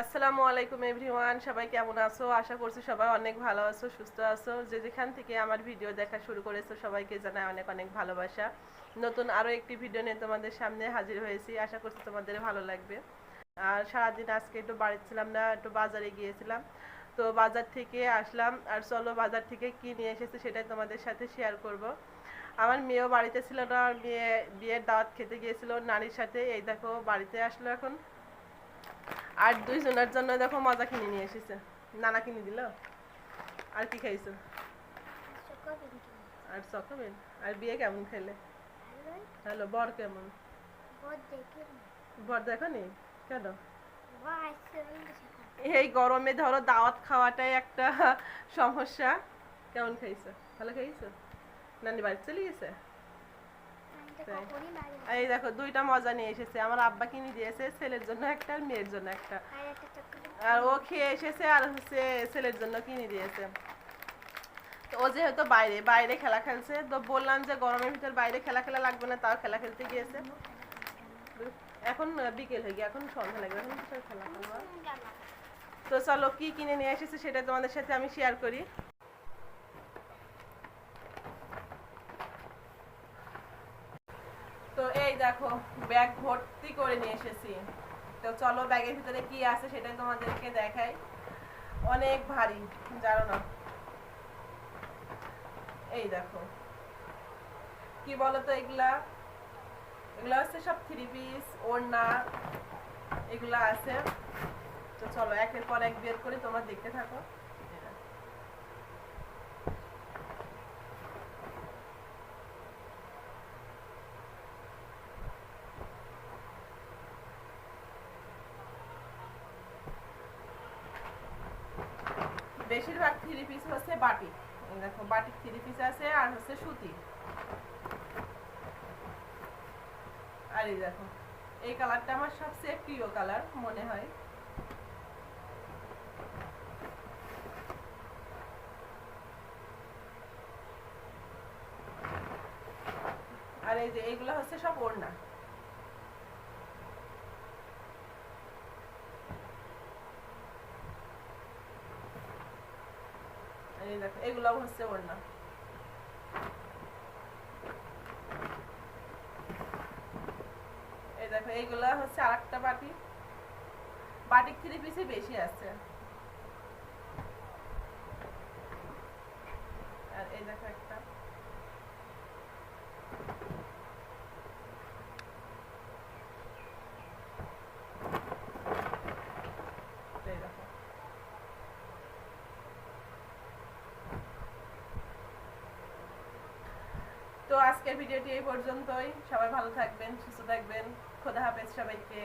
আসসালামু আলাইকুম এভরিওয়ান, সবাই কেমন আছো? আশা করছি সবাই অনেক ভালো আছো, সুস্থ আছো। যে যেখান থেকে আমার ভিডিও দেখা শুরু করেছ, সবাইকে জানাই অনেক অনেক ভালোবাসা। নতুন আরও একটি ভিডিও নিয়ে তোমাদের সামনে হাজির হয়েছি। আশা করছি তোমাদের ভালো লাগবে। আর সারাদিন আজকে একটু বাড়িতে ছিলাম না, একটু বাজারে গিয়েছিলাম। তো বাজার থেকে আসলাম, আর চলো বাজার থেকে কি নিয়ে এসেছি সেটাই তোমাদের সাথে শেয়ার করব। আমার মেয়েও বাড়িতে ছিল না, মেয়ে বিয়ের দাওয়াত খেতে গিয়েছিল নারীর সাথে। এই দেখো, বাড়িতে আসলো এখন। আর দুইজনের জন্য দেখো মজা কিনে নিয়ে এসেছে। নানা কিনে দিল। আর কি খাইছো? আর চকোবেন। আর বিয়ে কেমন খেলে? হ্যালো, বর কেমন? বর দেখো নি কেন? এই গরমে ধরো দাওয়াত খাওয়াটাই একটা সমস্যা। কেমন খাইছো? ভালো খাইছো? নানি বাড়ি চলে গেছে? বাইরে খেলা খেলছে, তো বললাম যে গরমের ভিতর বাইরে খেলা খেলা লাগবে না, তাও খেলা খেলতে গিয়েছে। এখন বিকেল হয়ে গিয়ে, এখন সন্ধ্যা লাগবে, এখন খেলা খেলব? তো চলো, কি কিনে নিয়ে এসেছে সেটা তোমাদের সাথে আমি শেয়ার করি। এই দেখো ব্যাগ ভর্তি করে নিয়ে এসেছি। তো চলো ব্যাগের ভিতরে কি আছে সেটা তোমাদেরকে দেখাই। অনেক ভারী, জানো না। এই দেখো। কি বলতো এগুলা? এগুলা হচ্ছে সব থ্রি পিস ওড়না, এগুলা আছে। তো চলো, একের পর এক বের করে তোমরা দেখতে থাকো এই দেখো। বেশিরভাগ থ্রি পিস হচ্ছে এই দেখো বাটিক থ্রি পিস আছে আর হচ্ছে সুতি। আর এই দেখো, এই কালারটা আমার সবচেয়ে প্রিয় কালার মনে হয়। আর এই যে এইগুলো হচ্ছে সব ওড়না। এই হচ্ছে আরেকটা বাটি। বাটিক থ্রি পিসে বেশি আছে। আর এই দেখো একটা এই দেখো তো আজকের ভিডিওটি এই পর্যন্তই। সবাই ভালো থাকবেন সুস্থ থাকবেন। খোদা হাফেজ সবাইকে।